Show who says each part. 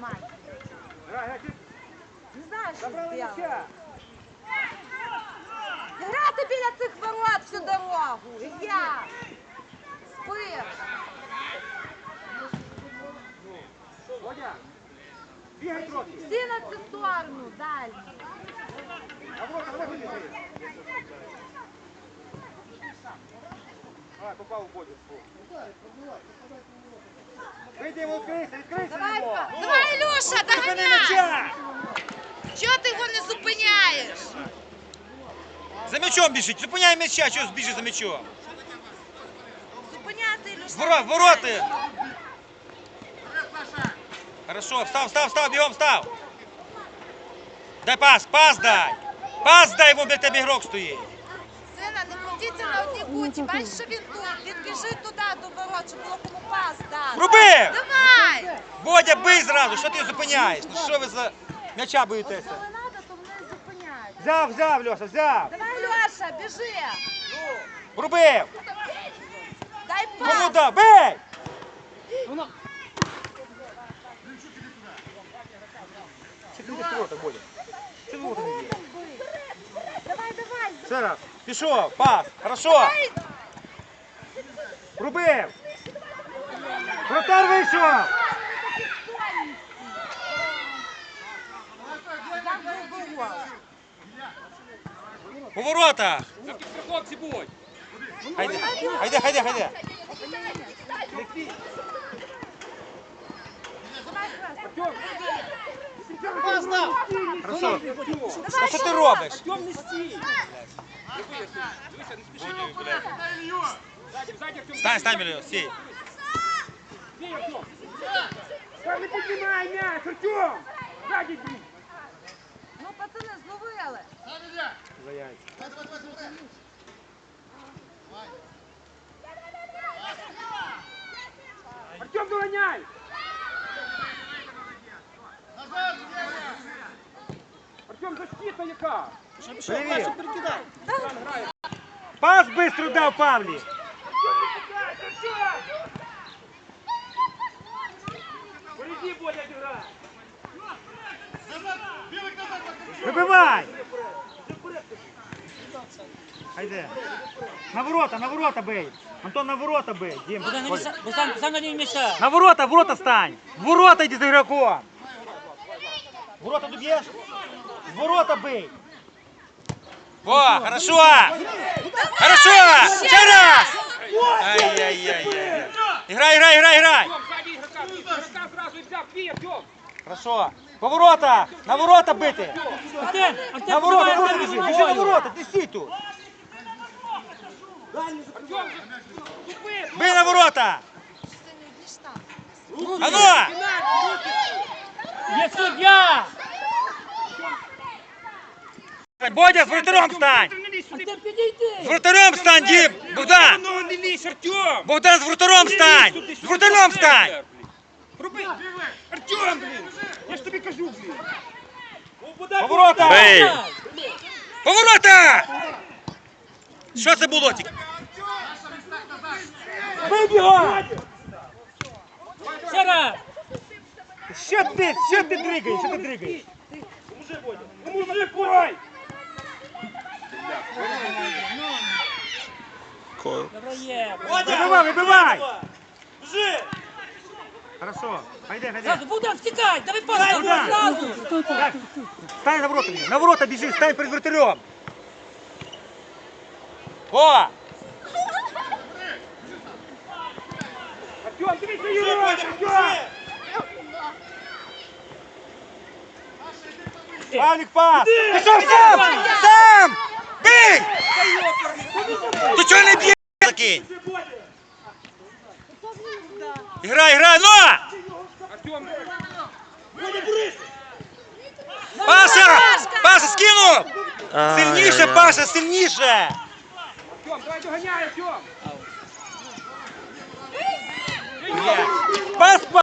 Speaker 1: мать. Не знаю, що зробити. Грати біля цих ворот всю дорогу. Ілля. Спи.
Speaker 2: Водя, бігай трохи.
Speaker 1: Всі на цю сторону, далі.
Speaker 2: А вот, а вот. Давай, попав у Бодю. Вийди відкрийся, відкрийся
Speaker 1: Давай, давай, Ілюша, доганяй. Чого ти його не зупиняєш?
Speaker 3: За м'ячом біжить, зупиняй м'яча, чого біжить за м'ячом?
Speaker 1: Зупиняти, Ілюша.
Speaker 3: Ворот, вороти! Хорошо, встав, встав, встав, бігом, встав! Дай пас, пас дай! Пас дай, йому для тебе ігрок стоїть!
Speaker 1: Сина, не крутіться на одній куті. Бачиш, що він тут. Він біжить туди до ворот, щоб було кому пас дати.
Speaker 3: Руби!
Speaker 1: Давай!
Speaker 3: Бодя, бий зразу, що ти зупиняєш? Ну що ви за м'яча
Speaker 1: От
Speaker 3: боїтеся?
Speaker 1: коли треба, то вони зупиняють.
Speaker 2: Взяв, взяв, Льоша, взяв.
Speaker 1: Давай, Льоша, біжи.
Speaker 3: Рубив!
Speaker 1: Дай
Speaker 3: Кому
Speaker 1: пас.
Speaker 3: дав? Бей!
Speaker 2: Чи ти не Бодя? Чи ти не?
Speaker 1: Давай, давай.
Speaker 2: Ще раз.
Speaker 3: Пішов, пас, хорошо!
Speaker 1: Давай.
Speaker 2: Рубив. Вратар вийшов.
Speaker 3: У воротах!
Speaker 4: Хлопці будь!
Speaker 3: Хайде, хайде, хайде, хайде!
Speaker 2: Хорошо.
Speaker 3: А що ти робиш?
Speaker 4: Артем, не стій!
Speaker 3: Стань, стань!
Speaker 4: Бій, Артем.
Speaker 2: Там не піднімай м'яч, Артем. Ззаді бій.
Speaker 1: Ну, пацани, зловили.
Speaker 2: За яйця. Артем, доганяй. Артем, защита яка? Привіт. Пас быстро дав Павлі. Вибивай! Хайде. На ворота, на ворота бей. Антон, на ворота бей. Дім,
Speaker 5: сам на
Speaker 2: ворота, в ворота стань. В ворота йди з ігроком. В ворота доб'єш? В ворота бей.
Speaker 3: Во, хорошо! Хорошо! Ще раз! Ай-яй-яй. Играй, играй, играй, играй! Хорошо. По воротах! На ворота бити!
Speaker 5: Артем, Артем,
Speaker 2: На ворота, ворота біжи. Біжи на ворота, ти стій тут.
Speaker 3: Бий на ворота! Ану!
Speaker 5: Є суддя!
Speaker 3: Бодя, з вратарем стань!
Speaker 5: Підійди!
Speaker 3: З вратарем стань, Дім! Богдан!
Speaker 4: Ну, не лізь, Артем!
Speaker 3: Богдан, з вратарем стань! З вратарем стань!
Speaker 4: Роби! Артем, блін! Я ж тобі кажу, блін!
Speaker 3: По воротах!
Speaker 5: Бей!
Speaker 3: По! Що це було тільки?
Speaker 2: Бий!
Speaker 5: Ще раз!
Speaker 2: Що ти, що ти дригаєш, що ти дригаєш? Кому ж курай?
Speaker 5: Добре є!
Speaker 2: Вибивай, вибивай! Хорошо, хайде, хайде.
Speaker 5: Зразу, Богдан, втікай! Давай пас, зразу!
Speaker 2: Так, Стань на ворота, на ворота біжи, стань перед вратарем.
Speaker 3: О!
Speaker 2: Артем, дивіться, Юра! Артем!
Speaker 3: Павлік пас! Пішов сам! Сам! Бий! Ти чого не б'єш? Закинь! Грай, грай, ну! Паша! Паша, скинув! Сильніше, Паша, сильніше!
Speaker 4: Артем, давай доганяй, Артем!
Speaker 3: Пас, пас!